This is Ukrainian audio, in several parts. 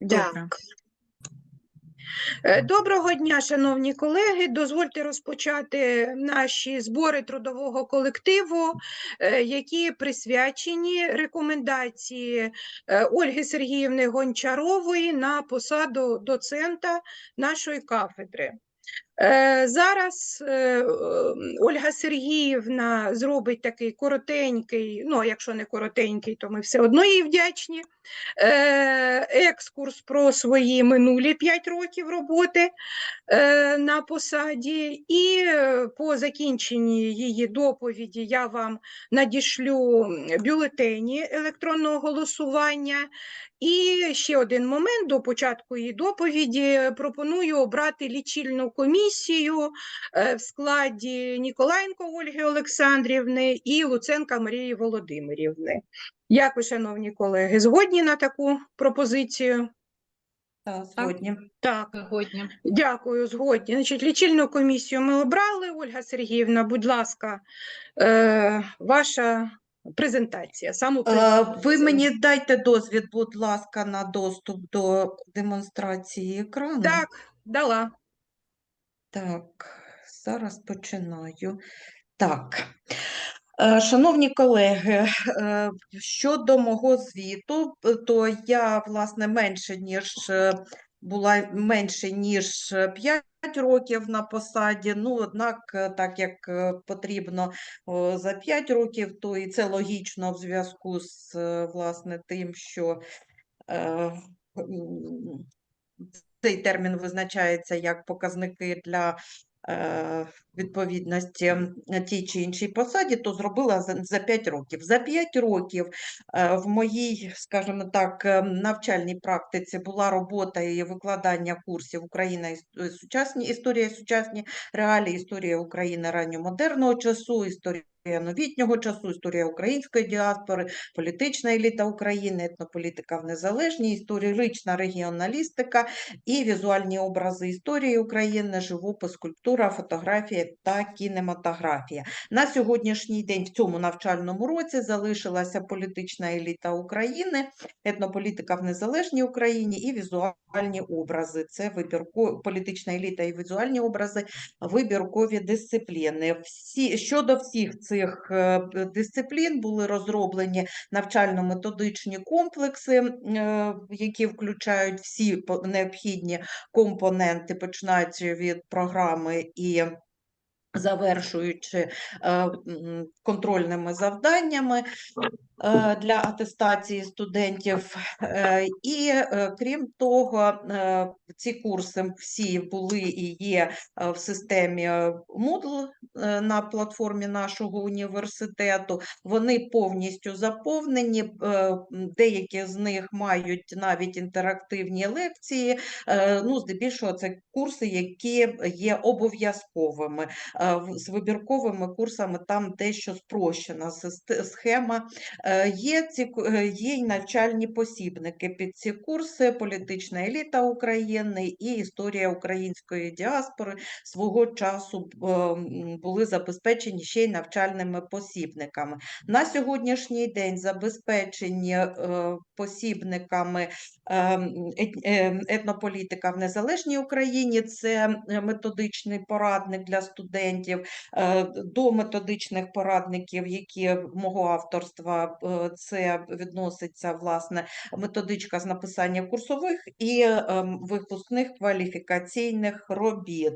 Добре. Доброго дня, шановні колеги. Дозвольте розпочати наші збори трудового колективу, е, які присвячені рекомендації е, Ольги Сергіївни Гончарової на посаду доцента нашої кафедри. Е, Зараз е, Ольга Сергіївна зробить такий коротенький, ну, якщо не коротенький, то ми все одно їй вдячні. е, Екскурс про свої минулі 5 років роботи на посаді, і по закінченні її доповіді я вам надішлю бюлетені електронного голосування. І ще один момент до початку її доповіді пропоную обрати лічильну комісію е, в складі Ніколаєнко Ольги Олександрівни і Луценка Марії Володимирівни. Як ви, шановні колеги, згодні на таку пропозицію? Так, згодні. Так, Сьогодні. дякую, згодні. Значить, лічильну комісію ми обрали. Ольга Сергіївна, будь ласка, е, ваша презентація. Е, Самопрезентація. Ви мені дайте дозвіл, будь ласка, на доступ до демонстрації екрану. Так, дала. Так, зараз починаю. Так. Е, Шановні колеги, е, щодо мого звіту, е, то я, власне, менше, ніж е, була менше, ніж 5 років на посаді. Ну, однак, е, так як е, потрібно за 5 років, то і це логічно в зв'язку з, е, власне, тим, що е, цей термін визначається як показники для е, відповідності на тій чи іншій посаді, то зробила за, за 5 років. За 5 років е, в моїй, скажімо так, е, навчальній практиці була робота і викладання курсів Україна е, сучасні історія, сучасні реалії, історія України ранньомодерного часу, історія новітнього часу, історія української діаспори, політична еліта України, етнополітика в незалежній, історична регіоналістика і візуальні образи історії України, живопис, скульптура, фотографія та кінематографія. На сьогоднішній день в цьому навчальному році залишилася політична еліта України, етнополітика в незалежній Україні і візуальні образи. Це вибірко... політична еліта і візуальні образи, вибіркові дисципліни. Всі... Щодо всіх цих е, д- дисциплін були розроблені навчально-методичні комплекси, е, які включають всі необхідні компоненти, починаючи від програми і завершуючи е, контрольними завданнями е, для атестації студентів. Е, І крім того, ці курси всі були і є в системі Moodle на платформі нашого університету. Вони повністю заповнені. Деякі з них мають навіть інтерактивні лекції. Ну, здебільшого, це курси, які є обов'язковими. Е, З вибірковими курсами там дещо спрощена схема. Е, Є, ці, е, є й навчальні посібники під ці курси «Політична еліта України» і «Історія української діаспори» свого часу були забезпечені ще й навчальними посібниками. На сьогоднішній день забезпечені посібниками ет- етнополітика в незалежній Україні. Це методичний порадник для студентів, е, до методичних порадників, які мого авторства, е, це відноситься власне методичка з написання курсових і ем, випускних кваліфікаційних робіт.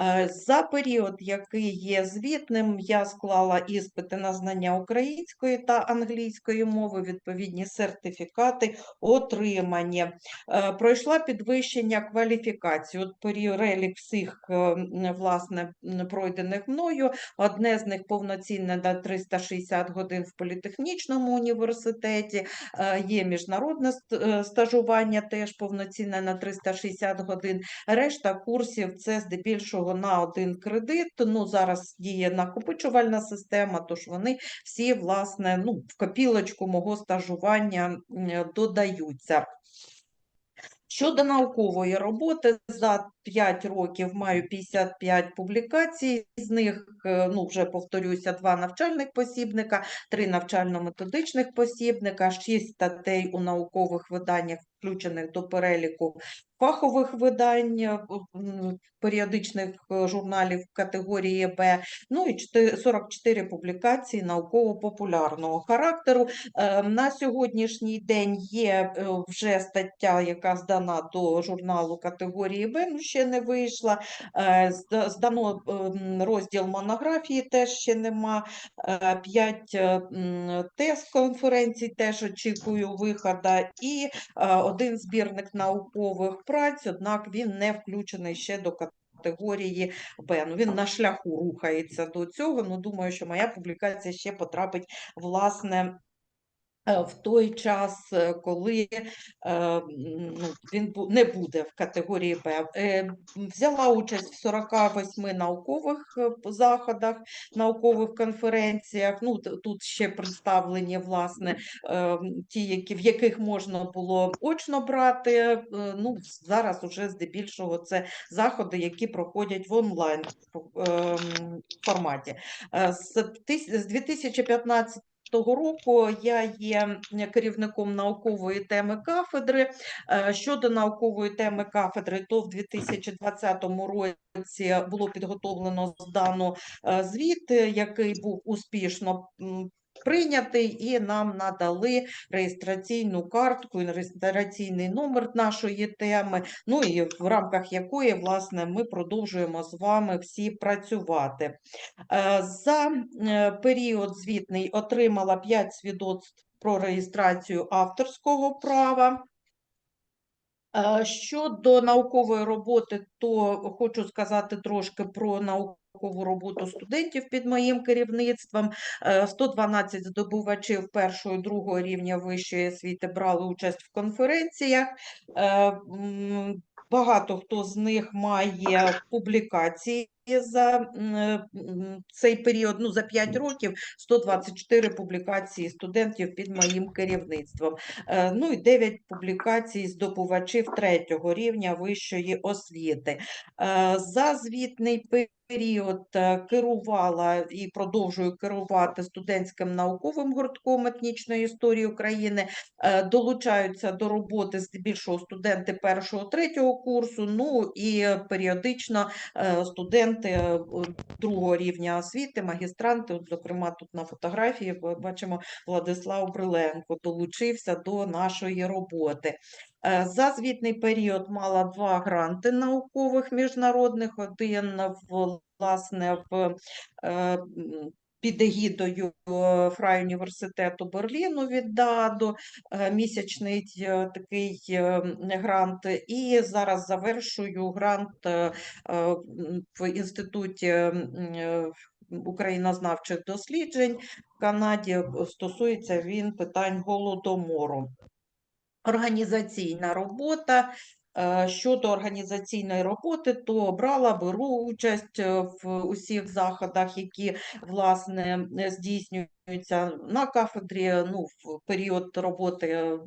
Е, За період, який є звітним, я склала іспити на знання української та англійської мови, відповідні сертифікати отримані. Е, Пройшла підвищення кваліфікації. От перелік всіх е, власне м, пройдених мною. Одне з них повноцінне на 360 годин в політехнічному університеті. Е, Є міжнародне е, стажування, теж повноцінне на 360 годин. Решта курсів це здебільшого на один кредит. Ну зараз діє накопичувальна система, тож вони всі власне ну в копілочку мого стажування додаються. Щодо наукової роботи, за 5 років маю 55 публікацій, з них, е, ну вже повторюся, два навчальних посібника, три навчально-методичних посібника, 6 статей у наукових виданнях включених до переліку фахових видань е, періодичних е, журналів категорії Б, ну і чти- 44 публікації науково-популярного характеру. На сьогоднішній день є вже стаття, яка здана до журналу категорії Б, ну ще не вийшла. Е, Здано ем, розділ монографії, теж ще нема. Е, П'ять тест конференцій теж очікую виходу. І е, один збірник наукових праць, однак він не включений ще до категорії Б. Ну, він на шляху рухається до цього. Ну, думаю, що моя публікація ще потрапить власне. Е, В той час, е, коли е, ну, він не буде в категорії Б. Взяла участь в 48 наукових заходах, наукових конференціях. Ну, тут ще представлені власне ті, які, в яких можна було очно брати. Ну, зараз уже здебільшого це заходи, які проходять в онлайн форматі. З тис- з 2015 того року я є керівником наукової теми кафедри. Е, Щодо наукової теми кафедри, то в 2020 році було підготовлено здано е, звіт, який був успішно прийнятий, і нам надали реєстраційну картку реєстраційний номер нашої теми. Ну і в рамках якої, власне, ми продовжуємо з вами всі працювати. Е, За е, період звітний отримала 5 свідоцтв про реєстрацію авторського права. Е, Щодо наукової роботи, то хочу сказати трошки про наукову роботу студентів під моїм керівництвом. Е, 112 здобувачів першого і другого рівня вищої освіти брали участь в конференціях. Е, Багато хто з них має публікації за е, цей період, ну за 5 років, 124 публікації студентів під моїм керівництвом. Е, Ну і 9 публікацій здобувачів третього рівня вищої освіти. Е, За звітний період е, керувала і продовжую керувати студентським науковим гуртком етнічної історії України. Е, Долучаються до роботи здебільшого студенти першого третього курсу. Ну і періодично е, студенти другого рівня освіти, магістранти. От, зокрема, тут на фотографії бачимо Владислав Бриленко долучився до нашої роботи. Е, За звітний період мала два гранти наукових міжнародних, один в, власне в е, під егідою е, Фрай університету Берліну від ДАДу, е, місячний е, такий е, грант. І зараз завершую грант е, е, в інституті е, українознавчих досліджень в Канаді. е, Стосується він питань голодомору. Організаційна робота. Е, Щодо організаційної роботи, то брала, беру участь е, в усіх заходах, які власне здійснюються на кафедрі, ну, в період роботи е,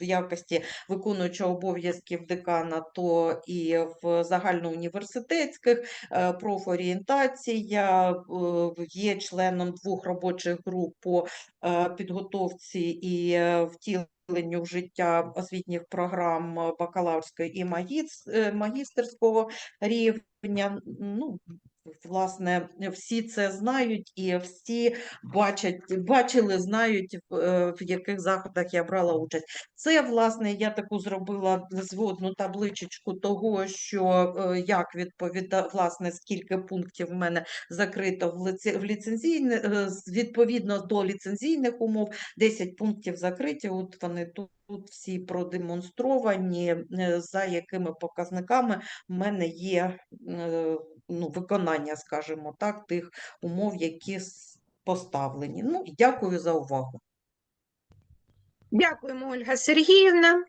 в якості виконуючого обов'язків декана, то і в загальноуніверситетських профорієнтацій. Я е, є членом двох робочих груп по підготовці і втіленню втіленню в життя освітніх програм е, бакалаврського і е, магістерського рівня. Ну, власне, всі це знають і всі бачать, бачили, знають, в, е, яких заходах я брала участь. Це, власне, я таку зробила зводну табличечку того, що е, як відповіда, власне, скільки пунктів в мене закрито в, лице, в ліцензійне, е, відповідно до ліцензійних умов, 10 пунктів закриті, от вони тут, тут всі продемонстровані, за якими показниками в мене є ну, виконання, скажімо так, тих умов, які поставлені. Ну, дякую за увагу. Дякуємо, Ольга Сергіївна.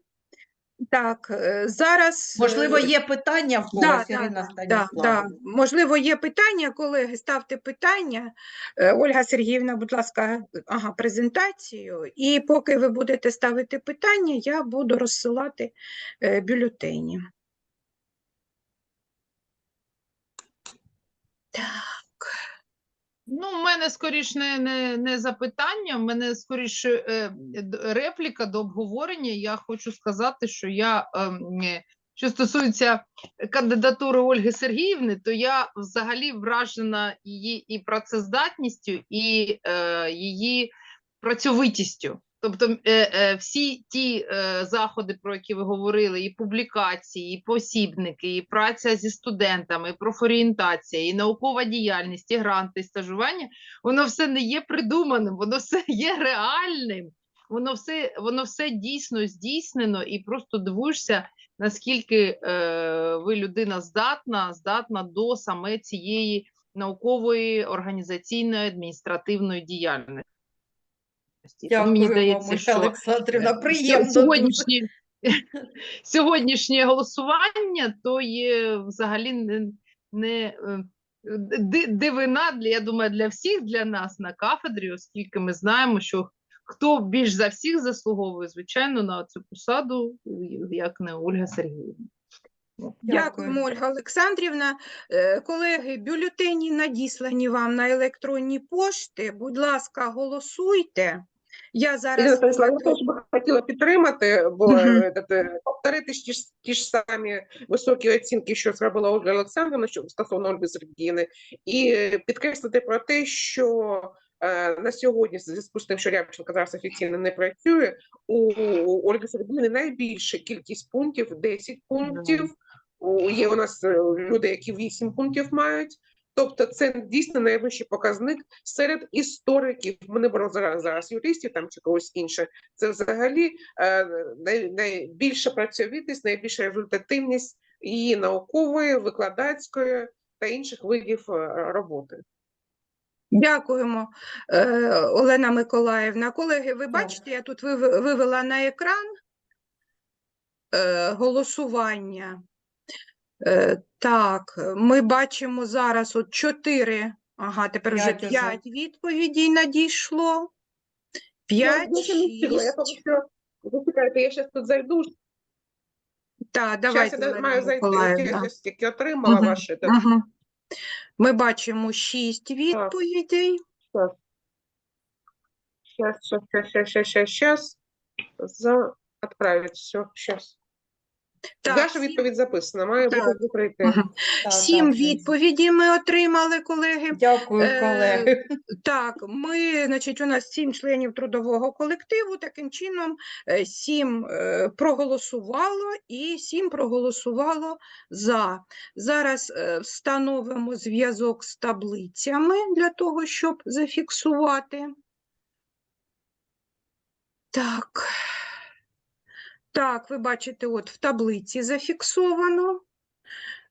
Так, е, зараз. Можливо, е, є питання в когось, да, Ірина да, да, да. Можливо, є питання, колеги, ставте питання. Е, Ольга Сергіївна, будь ласка, ага, презентацію. І поки ви будете ставити питання, я буду розсилати бюлетені. Так. Ну, у мене скоріш не, не, не запитання, в мене скоріш е, репліка до обговорення. Я хочу сказати, що я, ем, е, що стосується кандидатури Ольги Сергіївни, то я взагалі вражена її і працездатністю, і е, її працьовитістю. Тобто е, е, всі ті е, заходи, про які ви говорили, і публікації, і посібники, і праця зі студентами, і профорієнтація, і наукова діяльність, і гранти, і стажування, воно все не є придуманим, воно все є реальним, воно все, воно все дійсно здійснено, і просто дивуєшся, наскільки е, ви людина здатна, здатна до саме цієї наукової, організаційної, адміністративної діяльності. Тому мені здається, вам, що Олександрівна, Е, приємно. Сьогоднішнє, сьогоднішнє голосування то є взагалі не, не е, дивина для, я думаю, для всіх для нас на кафедрі, оскільки ми знаємо, що хто більш за всіх заслуговує, звичайно, на цю посаду, як не Ольга Сергіївна. Дякуємо, Ольга Олександрівна. Е, Колеги, бюлетені надіслані вам на електронні пошти. Будь ласка, голосуйте. Я зараз я теж би хотіла підтримати, бо е, те, повторити ті ж, ті ж самі високі оцінки, що зробила Ольга Олександрівна що стосовно Ольги Сергіївни, і е, підкреслити про те, що е, на сьогодні, в зв'язку з тим, що Рябченко зараз офіційно не працює, у Ольги Сергіївни найбільша кількість пунктів 10 пунктів. У- Є у нас е, люди, які 8 пунктів мають. Тобто це дійсно найвищий показник серед істориків. Ми не беремо зараз, зараз юристів там чи когось інше. Це взагалі е, най, найбільша працьовитість, найбільша результативність її наукової, викладацької та інших видів е, роботи. Дякуємо, е, Олена Миколаївна. Колеги, ви бачите, я тут вив- вивела на екран голосування. Е, Так, ми бачимо зараз от чотири, ага, тепер вже П'ять уже. п'ять відповідей надійшло. П'ять, я ще не встигла, я шість. поки що зачекайте, я зараз тут зайду. Так, Зараз давайте, я Олена маю зайти. Миколаївна. Я тільки отримала Мгм, так, Мгм. Ми бачимо шість відповідей. Сейчас, сейчас, сейчас, сейчас, сейчас, сейчас. За... Отправить все, сейчас. Так, Ваша сім- відповідь записана, має бути прийти. Мгм. Сім так, звісно. ми отримали, колеги. Дякую, Е, колеги. Так, ми, значить, у нас сім членів трудового колективу. Таким чином, е, сім е, проголосувало і сім проголосувало за. Зараз е, встановимо зв'язок з таблицями для того, щоб зафіксувати. Так. Так, ви бачите, от в таблиці зафіксовано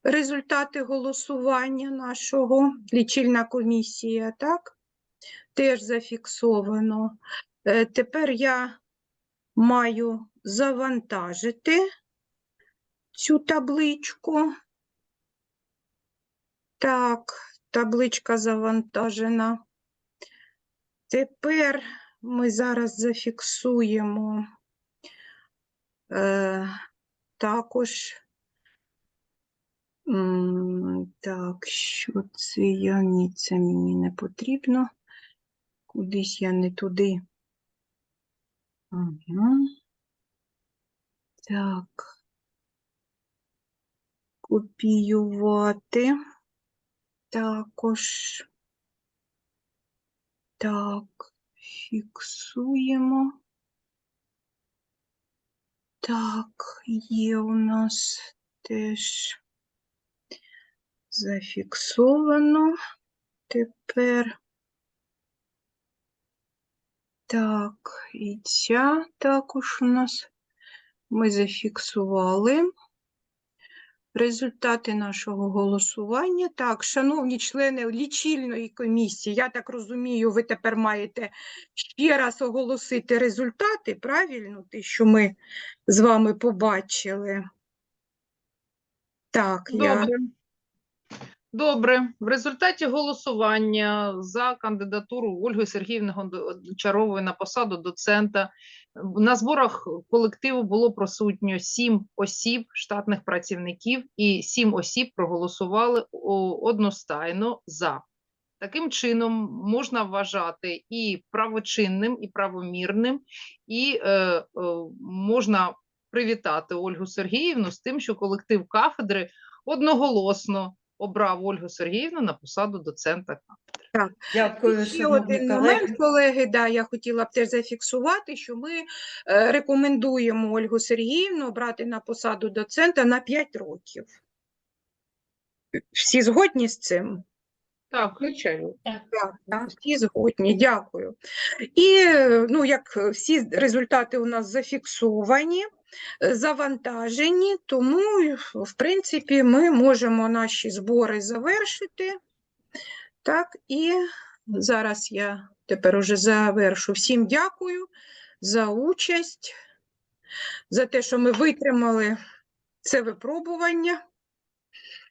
результати голосування нашого, лічильна комісія, так? Теж зафіксовано. Е, Тепер я маю завантажити цю табличку. Так, табличка завантажена. Тепер ми зараз зафіксуємо також. М, Так, що це я? Ні, це мені не потрібно. Кудись я не туди. Ага. Так. Копіювати. Також. Так, фіксуємо. Так, є у нас теж зафіксовано. Тепер так, і ця також у нас ми зафіксували. Результати нашого голосування. Так, шановні члени лічильної комісії, я так розумію, ви тепер маєте ще раз оголосити результати, правильно, те, що ми з вами побачили. Так, я Добре. В результаті голосування за кандидатуру Ольги Сергіївни Гончарової на посаду доцента на зборах колективу було присутньо сім осіб, штатних працівників, і сім осіб проголосували одностайно за. Таким чином можна вважати і правочинним, і правомірним, і е, е, можна привітати Ольгу Сергіївну з тим, що колектив кафедри одноголосно обрав Ольгу Сергіївну на посаду доцента. Так, Дякую, Ще один колеги. момент, колеги, да, я хотіла б теж зафіксувати, що ми е, рекомендуємо Ольгу Сергіївну брати на посаду доцента на 5 років. Всі згодні з цим? Так, Звичайно. Так, так, всі згодні, дякую. І ну, як всі результати у нас зафіксовані, завантажені, тому, в принципі, ми можемо наші збори завершити. Так, і зараз я тепер уже завершу. Всім дякую за участь, за те, що ми витримали це випробування.